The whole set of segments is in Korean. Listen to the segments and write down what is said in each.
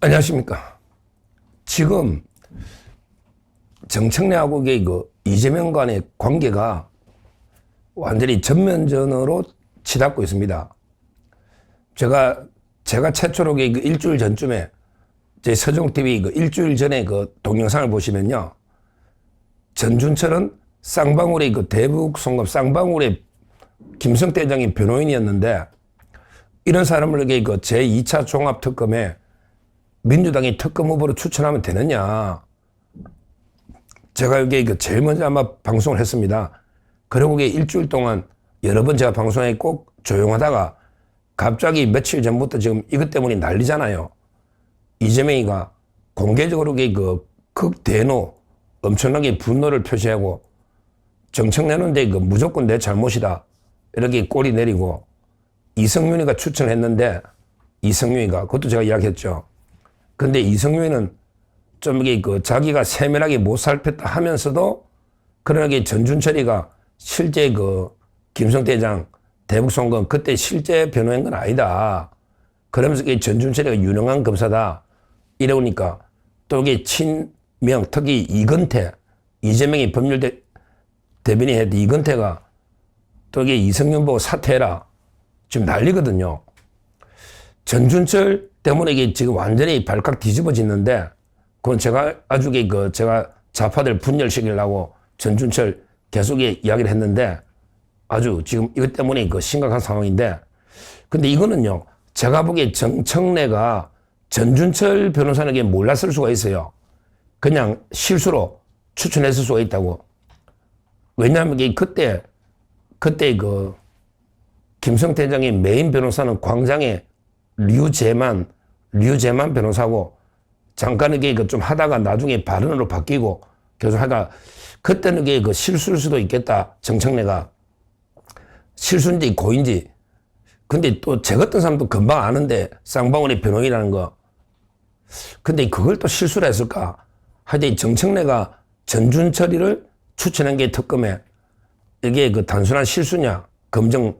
안녕하십니까. 지금 정청래하고 그 이재명 간의 관계가 완전히 전면전으로 치닫고 있습니다. 제가 제가 최초로 그 일주일 전쯤에 제 서종 TV 그 일주일 전에 그 동영상을 보시면요. 전준철은 쌍방울의 그 대북 송금 쌍방울의 김성태 회장이 변호인이었는데 이런 사람을 그 제2차 종합특검에 민주당이 특검 후보로 추천하면 되느냐. 제가 여기 그 제일 먼저 아마 방송을 했습니다. 그리고 그게 일주일 동안 여러 번 제가 방송에 꼭 조용하다가 갑자기 며칠 전부터 지금 이것 때문에 난리잖아요. 이재명이가 공개적으로 그 극대노 엄청나게 분노를 표시하고 정청래는데 그 무조건 내 잘못이다. 이렇게 꼬리 내리고 이성윤이가 추천했는데 이성윤이가 그것도 제가 이야기했죠. 근데 이성윤이는 좀 이게 그 자기가 세밀하게 못 살폈다 하면서도 그러나 전준철이가 실제 그 김성대장 대북 송금 그때 실제 변호한 건 아니다. 그러면서 이 전준철이가 유능한 검사다. 이러니까 또 이게 친명 특히 이건태 이재명이 법률대 대변인 했던 이건태가 또 이게 이성윤 보고 사퇴해라. 지금 난리거든요. 전준철 때문에 이게 지금 완전히 발칵 뒤집어지는데 그건 제가 아주 그 제가 좌파들 분열시키려고 전준철 계속 이야기를 했는데 아주 지금 이것 때문에 그 심각한 상황인데 근데 이거는요 제가 보기에 정청래가 전준철 변호사에게 몰랐을 수가 있어요. 그냥 실수로 추천했을 수가 있다고. 왜냐하면 그때 그때 그 김성태 회장의 메인 변호사는 광장의 류재만 류재만 변호사고 잠깐 이게 그 좀 하다가 나중에 발언으로 바뀌고 계속 하다가 그때는 이게 그 실수일 수도 있겠다 정청래가. 실수인지 고인지. 근데 또 제 같은 사람도 금방 아는데 쌍방울의 변호인이라는 거. 근데 그걸 또 실수를 했을까? 하여튼 정청래가 전준철이를 추천한 게 특검에 이게 그 단순한 실수냐? 검정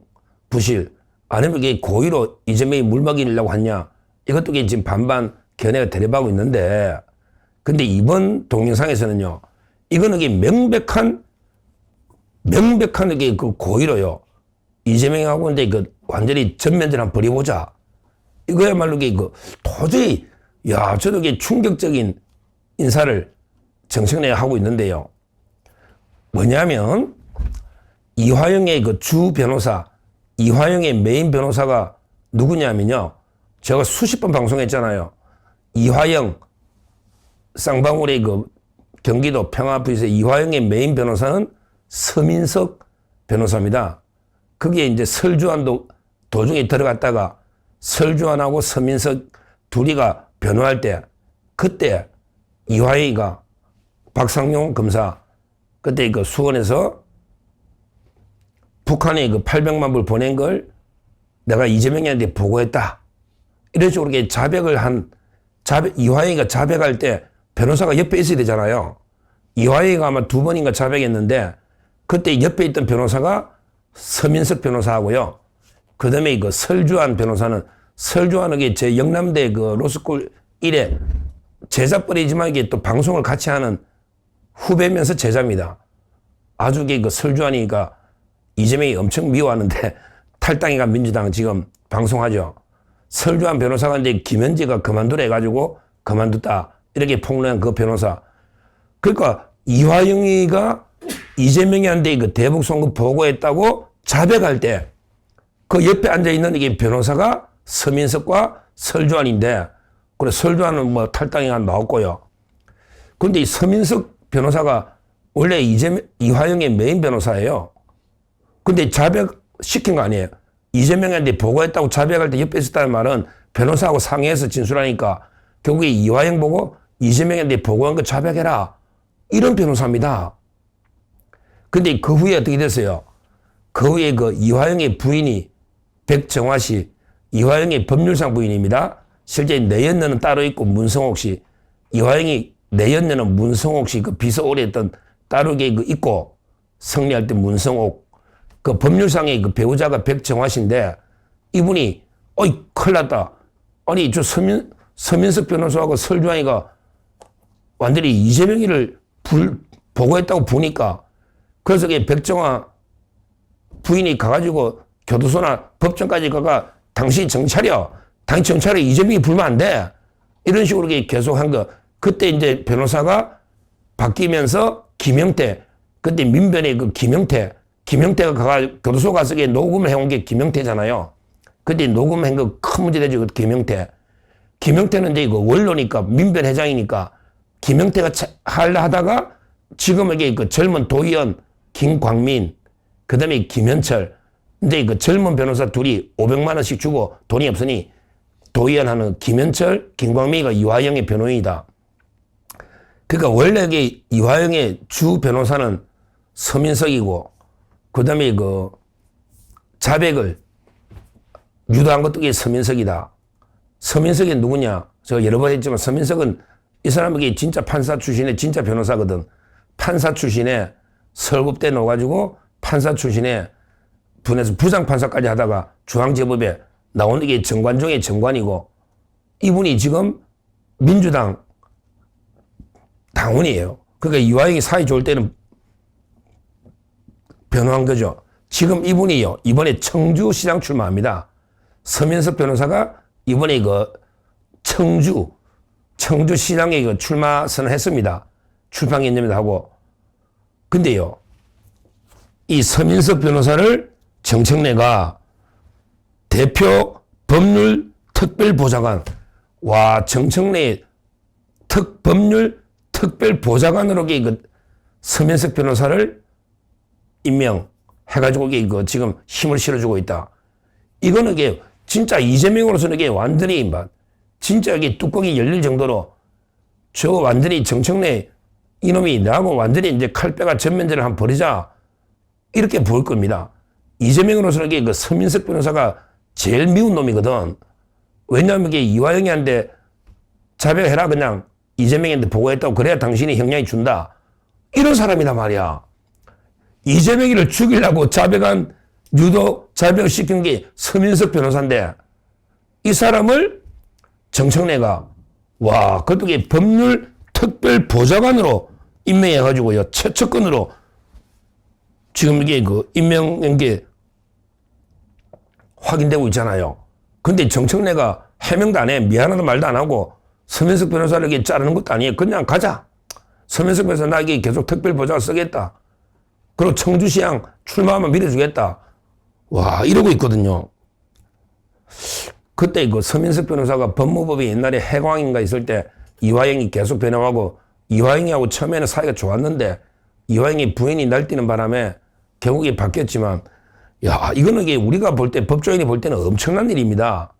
부실 아니면 이게 고의로 이재명이 물먹이려고 했냐. 이것도 지금 반반 견해가 대립하고 있는데. 근데 이번 동영상에서는요 이거는 명백한 명백한 이게 그 고의로요. 이재명하고 이제 그 완전히 전면전 한번 벌여보자. 이거야말로 이게 그 도저히 야 저도 이게 충격적인 인사를 정청래 하고 있는데요. 뭐냐면 이화영의 그 주 변호사 이화영의 메인 변호사가 누구냐면요. 제가 수십 번 방송했잖아요. 이화영 쌍방울의 그 경기도 평화부에서 이화영의 메인 변호사는 서민석 변호사입니다. 그게 이제 설주환도 도중에 들어갔다가 설주환하고 서민석 둘이가 변호할 때 그때 이화영이가 박상용 검사 그때 그 수원에서 북한에 그 800만 불 보낸 걸 내가 이재명이한테 보고했다. 이런 식으로 이렇게 자백을 한, 자백, 이화영이가 자백할 때 변호사가 옆에 있어야 되잖아요. 이화영이가 아마 두 번인가 자백했는데 그때 옆에 있던 변호사가 서민석 변호사하고요. 그 다음에 그 설주한 변호사는 설주한에게 제 영남대 그 로스쿨 1에 제자뻘이지만 이게 또 방송을 같이 하는 후배면서 제자입니다. 아주 그 설주한이가 이재명이 엄청 미워하는데 탈당이가 민주당 지금 방송하죠. 설주한 변호사가 이제 김현지가 그만두라 해가지고 그만뒀다. 이렇게 폭로한 그 변호사. 그러니까 이화영이가 이재명이한테 그 대북 송금 보고했다고 자백할 때 그 옆에 앉아있는 이게 변호사가 서민석과 설주환인데 그래 설주환은 뭐 탈당이 나왔고요. 근데 이 서민석 변호사가 원래 이재명, 이화영의 메인 변호사예요. 근데 자백 시킨 거 아니에요. 이재명한테 보고했다고 자백할 때 옆에 있었다는 말은 변호사하고 상의해서 진술하니까 결국에 이화영 보고 이재명한테 보고한 거 자백해라. 이런 변호사입니다. 근데 그 후에 어떻게 됐어요? 그 후에 그 이화영의 부인이 백정화 씨, 이화영의 법률상 부인입니다. 실제 내연녀는 따로 있고 문성옥 씨, 이화영이 내연녀는 문성옥 씨 그 비서 오래 했던 따로 그 있고 승리할 때 문성옥 그 법률상의 그 배우자가 백정화 씨인데 이분이 어이 큰일 났다. 아니 저 서민 서민석 변호사하고 설주환이가 완전히 이재명이를 불, 보고했다고 보니까 그래서 백정화 부인이 가가지고 교도소나 법정까지 가가 당신 정찰이야. 당신 정찰에 이재명이 불면 안 돼. 이런 식으로 계속 한 거. 그때 이제 변호사가 바뀌면서 김영태, 그때 민변의 그 김영태, 김영태가 가가 교도소 가서 녹음을 해온 게 김영태잖아요. 그때 녹음한 거 큰 문제 되죠. 그 김영태. 김영태는 이제 그 원로니까 민변 회장이니까 김영태가 차- 하려 하다가 지금 이게 그 젊은 도의원 김광민 그다음에 김현철 이제 그 젊은 변호사 둘이 500만 원씩 주고 돈이 없으니 도의원 하는 김현철 김광민이가 이화영의 변호인이다. 그러니까 원래 이게 이화영의 주 변호사는 서민석이고 그 다음에 그 자백을 유도한 것도 이게 서민석이다. 서민석이 누구냐? 제가 여러 번 했지만 서민석은 이 사람에게 진짜 판사 출신의 진짜 변호사거든. 판사 출신의 설국대 넣어가지고 판사 출신의 분에서 부장판사까지 하다가 중앙제법에 나오는 게 정관 중에 정관이고 이분이 지금 민주당 당원이에요. 그러니까 이화영이 사이 좋을 때는 변호한 거죠. 지금 이분이요. 이번에 청주시장 출마합니다. 서민석 변호사가 이번에 그 청주 청주시장에 그 출마 선언했습니다. 출판 기념회도 하고. 근데요. 이 서민석 변호사를 정청래가 대표 법률 특별보좌관 와 정청래 특 법률 특별보좌관으로 이그 서민석 변호사를 임명 해가지고 이게 그 지금 힘을 실어주고 있다. 이거는 이게 진짜 이재명으로서는 이게 완전히 막 진짜 이게 뚜껑이 열릴 정도로 저 완전히 정청래 이놈이 나하고 완전히 이제 칼빼가 전면전을 한번 벌이자 이렇게 볼 겁니다. 이재명으로서는 이게 그 서민석 변호사가 제일 미운 놈이거든. 왜냐하면 이게 이화영이한테 자백해라 그냥 이재명한테 보고했다고 그래야 당신이 형량이 준다. 이런 사람이란 말이야. 이재명이를 죽이려고 자백한 유도 자백을 시킨 게 서민석 변호사인데 이 사람을 정청래가 와 이게 법률 특별 보좌관으로 임명해가지고요 최측근으로 지금 이게 그 임명한 게 확인되고 있잖아요. 근데 정청래가 해명도 안 해. 미안하다 말도 안 하고 서민석 변호사를 이렇게 자르는 것도 아니에요. 그냥 가자. 서민석 변호사 나 이게 계속 특별 보좌관 쓰겠다. 그리고 청주시장 출마하면 밀어주겠다. 와, 이러고 있거든요. 그때 그 서민석 변호사가 법무법이 옛날에 해광인가 있을 때 이화영이 계속 변호하고 이화영이하고 처음에는 사이가 좋았는데 이화영이 부인이 날뛰는 바람에 결국에 바뀌었지만 야, 이거는 이게 우리가 볼 때 법조인이 볼 때는 엄청난 일입니다.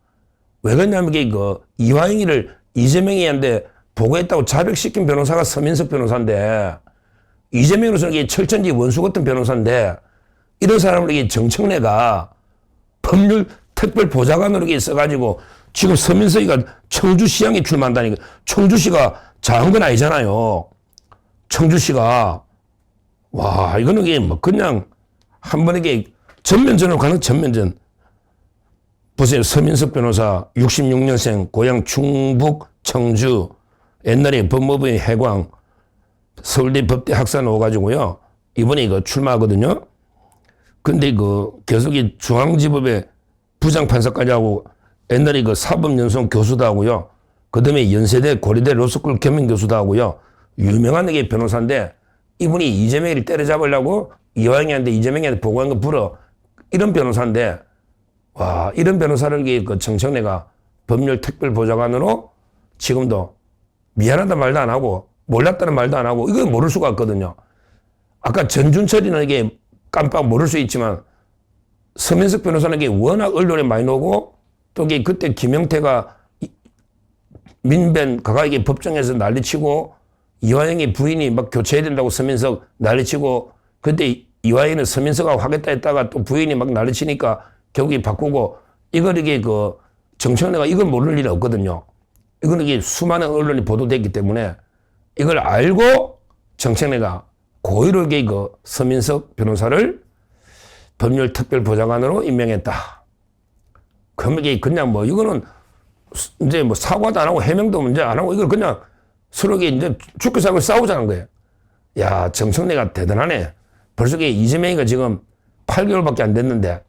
왜 그러냐면 이게 그 이화영이를 이재명이한테 보고했다고 자백시킨 변호사가 서민석 변호사인데 이재명으로서는 이게 철천지 원수 같은 변호사인데 이런 사람을 이게 정청래가 법률 특별 보좌관으로 써가지고 지금 서민석이가 청주시장에 출마한다니까 청주시가 작은 건 아니잖아요. 청주시가 와 이거는 이게 뭐 그냥 한 번에 이게 전면전으로 가는 전면전. 보세요. 서민석 변호사 66년생 고향 충북 청주 옛날에 법무부의 해광 서울대 법대 학사 나와가지고요. 이번에 이거 출마하거든요. 근데 그 계속 이 중앙지법에 부장판사까지 하고 옛날에 그 사법연수원 교수도 하고요. 그 다음에 연세대 고려대 로스쿨 겸임 교수도 하고요. 유명한 이게 변호사인데 이분이 이재명을 때려잡으려고 이화영이한테 이재명이한테 보고한 거 불어. 이런 변호사인데 와 이런 변호사를 그 정청래가 법률 특별 보좌관으로 지금도 미안하다 말도 안 하고 몰랐다는 말도 안 하고 이거 모를 수가 없거든요. 아까 전준철이는 이게 깜빡 모를 수 있지만 서민석 변호사는 이게 워낙 언론에 많이 나오고 또 그때 김영태가 이- 민변 가가 이게 법정에서 난리치고 이화영의 부인이 막 교체해야 된다고 서민석 난리치고 그때 이화영은 서민석하고 하겠다 했다가 또 부인이 막 난리치니까 결국에 바꾸고 이걸 이게 그 정청래가 이걸 모를 일은 없거든요. 이거는 이게 수많은 언론이 보도됐기 때문에 이걸 알고 정청래가 이게 그 서민석 변호사를 법률 특별 보좌관으로 임명했다. 그럼 이게 그냥 뭐 이거는 이제 뭐 사과도 안 하고 해명도 문제 안 하고 이걸 그냥 서로 이제 죽고 살고 싸우자는 거예요. 야, 정청래가 대단하네. 벌써 이게 이재명이가 지금 8개월밖에 안 됐는데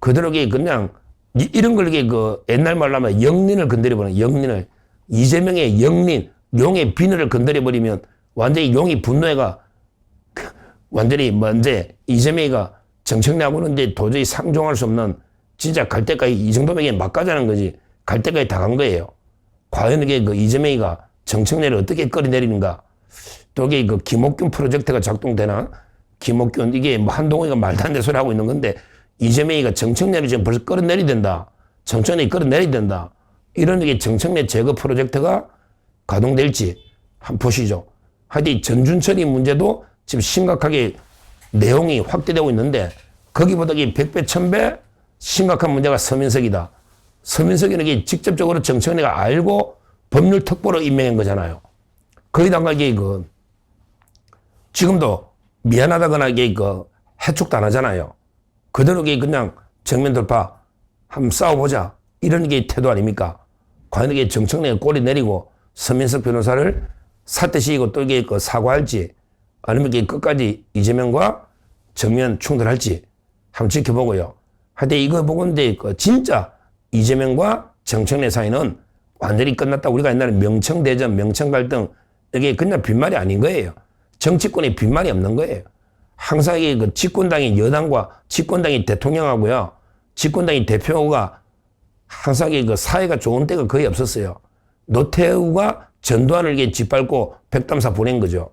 그대로 이게 그냥 이- 이런 걸 이게 그 옛날 말로 하면 영린을 건드려버리는 영린을 이재명의 영린, 용의 비늘을 건드려버리면 완전히 용이 분노해가 그 완전히 먼저 이재명이가 정청래하고는 이제 도저히 상종할 수 없는 진짜 갈 때까지 이 정도면 이게 막 가자는 거지 갈 때까지 다 간 거예요. 과연 이게 그 이재명이가 정청래를 어떻게 끌어내리는가 또 이게 그 김옥균 프로젝트가 작동되나 김옥균 이게 뭐 한동훈이가 말도 안 되는 소리 하고 있는 건데 이재명이가 정청래를 지금 벌써 끌어내리 된다. 정청래 끌어내리 된다. 이런 게 정청래 제거 프로젝트가 가동될지 한번 보시죠. 하여튼 이 전준철이 문제도 지금 심각하게 내용이 확대되고 있는데 거기보다 이 100배, 1000배 심각한 문제가 서민석이다. 서민석이는 직접적으로 정청래가 알고 법률 특보로 임명한 거잖아요. 거기다가 이게 그 지금도 미안하다거나 이게 그 해촉도 안 하잖아요. 그대로 이게 그냥 정면 돌파 한번 싸워보자 이런 게 태도 아닙니까? 과연 이게 정청래가 꼬리 내리고 서민석 변호사를 또 이게 그 사과할지 아니면 끝까지 이재명과 정면 충돌할지 한번 지켜보고요. 하여튼 이거 이제 그 진짜 이재명과 정청래 사이는 완전히 끝났다. 우리가 옛날에 명청대전, 명청갈등 이게 그냥 빈말이 아닌 거예요. 정치권에 빈말이 없는 거예요. 항상 이게 그 집권당이 여당과 집권당이 대통령하고요. 집권당이 대표가 항상 이게 그 사이가 좋은 때가 거의 없었어요. 노태우가 전두환을 짓밟고 백담사 보낸 거죠.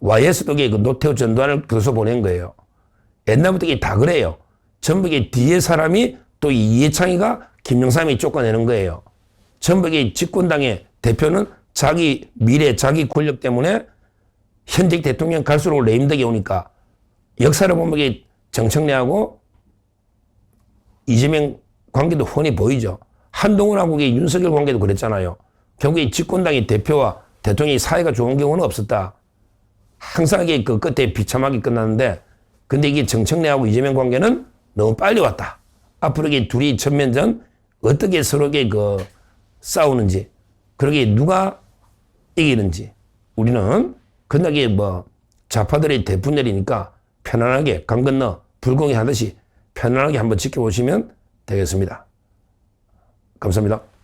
YS도 그 노태우 전두환을 교서 보낸 거예요. 옛날부터 이게 다 그래요. 전부 이게 뒤에 사람이 또이 이해창이가 김영삼이 쫓아내는 거예요. 전부 이게 집권당의 대표는 자기 미래, 자기 권력 때문에 현직 대통령 갈수록 레임덕이 오니까 역사를 보면 이게 정청래하고 이재명 관계도 훤히 보이죠. 한동훈하고 윤석열 관계도 그랬잖아요. 결국에 집권당의 대표와 대통령이 사이가 좋은 경우는 없었다. 항상 이게 그 끝에 비참하게 끝났는데 근데 이게 정청래하고 이재명 관계는 너무 빨리 왔다. 앞으로 이게 둘이 전면전 어떻게 서로에게 그 싸우는지 그러게 누가 이기는지 우리는 그나게 뭐 좌파들의 대분열이니까 편안하게 강 건너 불공이 하듯이 편안하게 한번 지켜보시면 되겠습니다. 감사합니다.